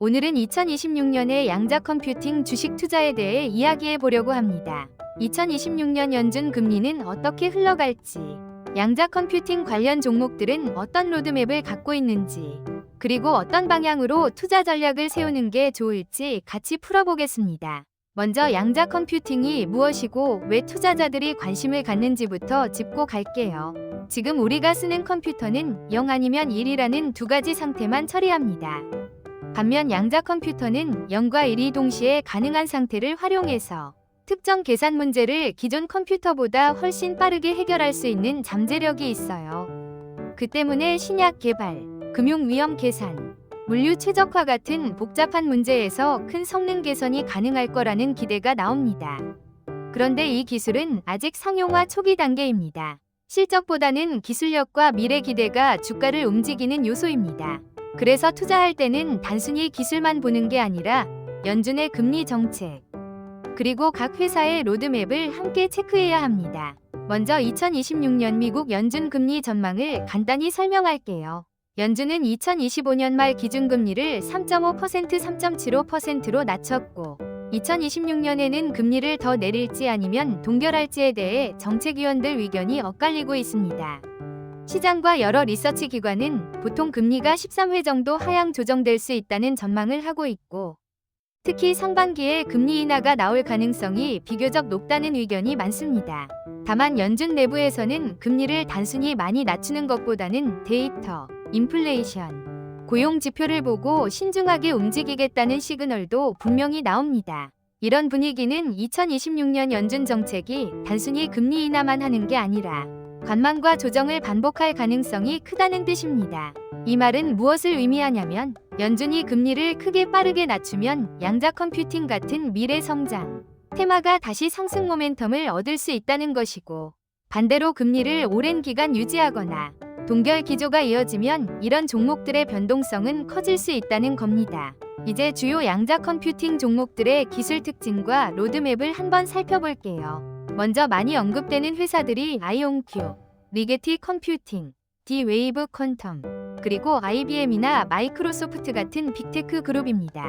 오늘은 2026년의 양자 컴퓨팅 주식 투자에 대해 이야기해 보려고 합니다. 2026년 연준 금리는 어떻게 흘러갈지, 양자 컴퓨팅 관련 종목들은 어떤 로드맵을 갖고 있는지, 그리고 어떤 방향으로 투자 전략을 세우는 게 좋을지 같이 풀어보겠습니다. 먼저 양자 컴퓨팅이 무엇이고 왜 투자자들이 관심을 갖는지부터 짚고 갈게요. 지금 우리가 쓰는 컴퓨터는 0 아니면 1이라는 두 가지 상태만 처리합니다. 반면 양자 컴퓨터는 0과 1이 동시에 가능한 상태를 활용해서 특정 계산 문제를 기존 컴퓨터보다 훨씬 빠르게 해결할 수 있는 잠재력이 있어요. 그 때문에 신약 개발, 금융 위험 계산, 물류 최적화 같은 복잡한 문제에서 큰 성능 개선이 가능할 거라는 기대가 나옵니다. 그런데 이 기술은 아직 상용화 초기 단계입니다. 실적보다는 기술력과 미래 기대가 주가를 움직이는 요소입니다. 그래서 투자할 때는 단순히 기술만 보는 게 아니라 연준의 금리 정책, 그리고 각 회사의 로드맵을 함께 체크해야 합니다. 먼저 2026년 미국 연준 금리 전망을 간단히 설명할게요. 연준은 2025년 말 기준금리를 3.5% 3.75%로 낮췄고 2026년에는 금리를 더 내릴지 아니면 동결할지에 대해 정책위원들 의견이 엇갈리고 있습니다. 시장과 여러 리서치 기관은 보통 금리가 13회 정도 하향 조정될 수 있다는 전망을 하고 있고 특히 상반기에 금리 인하가 나올 가능성이 비교적 높다는 의견이 많습니다. 다만 연준 내부에서는 금리를 단순히 많이 낮추는 것보다는 데이터, 인플레이션, 고용 지표를 보고 신중하게 움직이겠다는 시그널도 분명히 나옵니다. 이런 분위기는 2026년 연준 정책이 단순히 금리 인하만 하는 게 아니라 관망과 조정을 반복할 가능성이 크다는 뜻입니다. 이 말은 무엇을 의미하냐면 연준이 금리를 크게 빠르게 낮추면 양자 컴퓨팅 같은 미래 성장 테마가 다시 상승 모멘텀을 얻을 수 있다는 것이고 반대로 금리를 오랜 기간 유지하거나 동결 기조가 이어지면 이런 종목들의 변동성은 커질 수 있다는 겁니다. 이제 주요 양자 컴퓨팅 종목들의 기술 특징과 로드맵을 한번 살펴볼게요. 먼저 많이 언급되는 회사들이 아이온큐, 리게티 컴퓨팅, 디웨이브 퀀텀, 그리고 IBM이나 마이크로소프트 같은 빅테크 그룹입니다.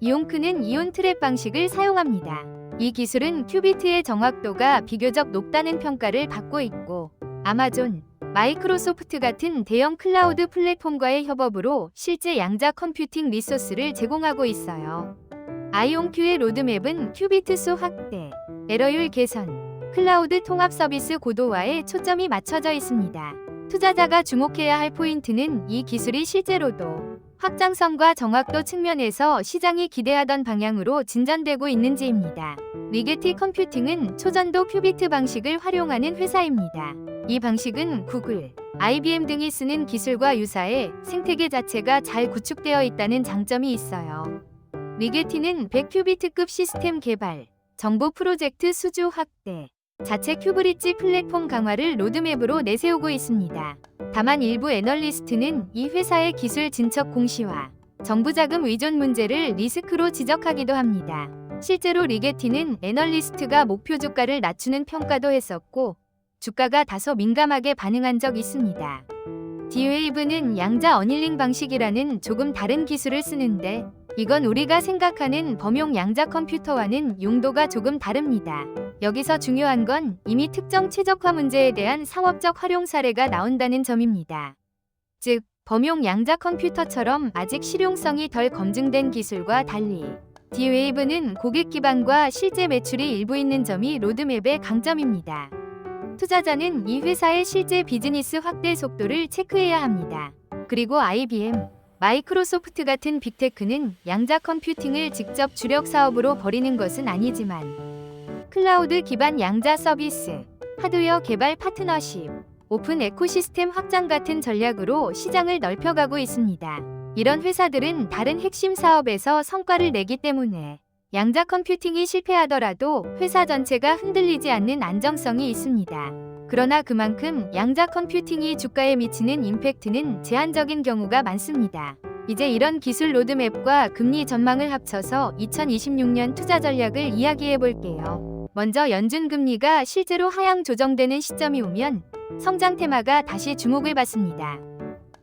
이온크는 이온 트랩 방식을 사용합니다. 이 기술은 큐비트의 정확도가 비교적 높다는 평가를 받고 있고 아마존, 마이크로소프트 같은 대형 클라우드 플랫폼과의 협업으로 실제 양자 컴퓨팅 리소스를 제공하고 있어요. 아이온큐의 로드맵은 큐비트 수 확대, 에러율 개선, 클라우드 통합 서비스 고도화에 초점이 맞춰져 있습니다. 투자자가 주목해야 할 포인트는 이 기술이 실제로도 확장성과 정확도 측면에서 시장이 기대하던 방향으로 진전되고 있는지입니다. 리게티 컴퓨팅은 초전도 큐비트 방식을 활용하는 회사입니다. 이 방식은 구글, IBM 등이 쓰는 기술과 유사해 생태계 자체가 잘 구축되어 있다는 장점이 있어요. 리게티는 100큐비트급 시스템 개발, 정보 프로젝트 수주 확대, 자체 큐브릿지 플랫폼 강화를 로드맵으로 내세우고 있습니다. 다만 일부 애널리스트는 이 회사의 기술 진척 공시화, 정부 자금 의존 문제를 리스크로 지적하기도 합니다. 실제로 리게티는 애널리스트가 목표 주가를 낮추는 평가도 했었고 주가가 다소 민감하게 반응한 적 있습니다. 디웨이브는 양자 어닐링 방식이라는 조금 다른 기술을 쓰는데 이건 우리가 생각하는 범용 양자 컴퓨터와는 용도가 조금 다릅니다. 여기서 중요한 건 이미 특정 최적화 문제에 대한 상업적 활용 사례가 나온다는 점입니다. 즉, 범용 양자 컴퓨터처럼 아직 실용성이 덜 검증된 기술과 달리 디웨이브는 고객 기반과 실제 매출이 일부 있는 점이 로드맵의 강점입니다. 투자자는 이 회사의 실제 비즈니스 확대 속도를 체크해야 합니다. 그리고 IBM, 마이크로소프트 같은 빅테크는 양자 컴퓨팅을 직접 주력 사업으로 벌이는 것은 아니지만 클라우드 기반 양자 서비스, 하드웨어 개발 파트너십, 오픈 에코시스템 확장 같은 전략으로 시장을 넓혀가고 있습니다. 이런 회사들은 다른 핵심 사업에서 성과를 내기 때문에 양자 컴퓨팅이 실패하더라도 회사 전체가 흔들리지 않는 안정성이 있습니다. 그러나 그만큼 양자 컴퓨팅이 주가에 미치는 임팩트는 제한적인 경우가 많습니다. 이제 이런 기술 로드맵과 금리 전망을 합쳐서 2026년 투자 전략을 이야기해 볼게요. 먼저 연준 금리가 실제로 하향 조정되는 시점이 오면 성장 테마가 다시 주목을 받습니다.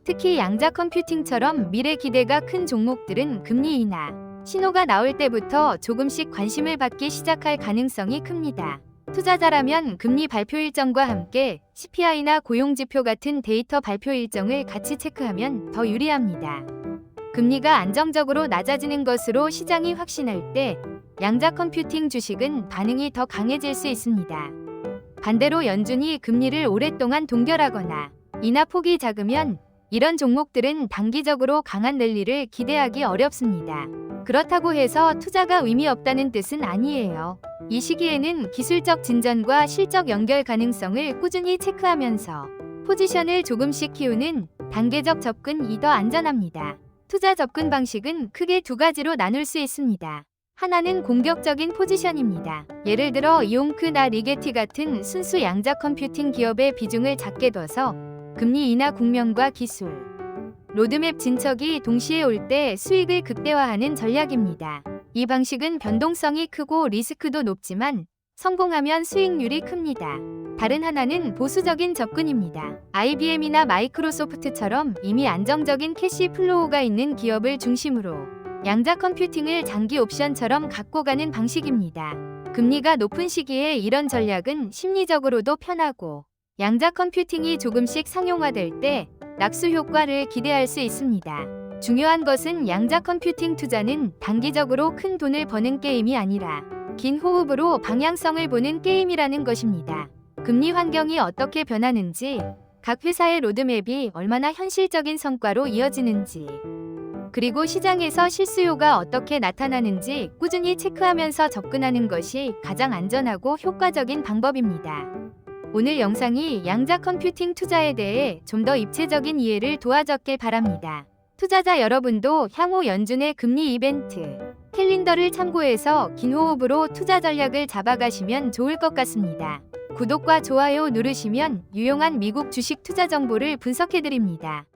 특히 양자 컴퓨팅처럼 미래 기대가 큰 종목들은 금리 인하 신호가 나올 때부터 조금씩 관심을 받기 시작할 가능성이 큽니다. 투자자라면 금리 발표 일정과 함께 CPI나 고용지표 같은 데이터 발표 일정을 같이 체크하면 더 유리합니다. 금리가 안정적으로 낮아지는 것으로 시장이 확신할 때 양자 컴퓨팅 주식은 반응이 더 강해질 수 있습니다. 반대로 연준이 금리를 오랫동안 동결하거나 인하 폭이 작으면 이런 종목들은 단기적으로 강한 랠리를 기대하기 어렵습니다. 그렇다고 해서 투자가 의미 없다는 뜻은 아니에요. 이 시기에는 기술적 진전과 실적 연결 가능성을 꾸준히 체크하면서 포지션을 조금씩 키우는 단계적 접근이 더 안전합니다. 투자 접근 방식은 크게 두 가지로 나눌 수 있습니다. 하나는 공격적인 포지션입니다. 예를 들어 이용크나 리게티 같은 순수 양자 컴퓨팅 기업의 비중을 작게 둬서 금리 인하 국면과 기술, 로드맵 진척이 동시에 올 때 수익을 극대화하는 전략입니다. 이 방식은 변동성이 크고 리스크도 높지만 성공하면 수익률이 큽니다. 다른 하나는 보수적인 접근입니다. IBM이나 마이크로소프트처럼 이미 안정적인 캐시 플로우가 있는 기업을 중심으로 양자 컴퓨팅을 장기 옵션처럼 갖고 가는 방식입니다. 금리가 높은 시기에 이런 전략은 심리적으로도 편하고 양자 컴퓨팅이 조금씩 상용화될 때 낙수 효과를 기대할 수 있습니다. 중요한 것은 양자 컴퓨팅 투자는 단기적으로 큰 돈을 버는 게임이 아니라 긴 호흡으로 방향성을 보는 게임이라는 것입니다. 금리 환경이 어떻게 변하는지, 각 회사의 로드맵이 얼마나 현실적인 성과로 이어지는지, 그리고 시장에서 실수요가 어떻게 나타나는지 꾸준히 체크하면서 접근하는 것이 가장 안전하고 효과적인 방법입니다. 오늘 영상이 양자 컴퓨팅 투자에 대해 좀 더 입체적인 이해를 도와줬길 바랍니다. 투자자 여러분도 향후 연준의 금리 이벤트, 캘린더를 참고해서 긴 호흡으로 투자 전략을 잡아가시면 좋을 것 같습니다. 구독과 좋아요 누르시면 유용한 미국 주식 투자 정보를 분석해드립니다.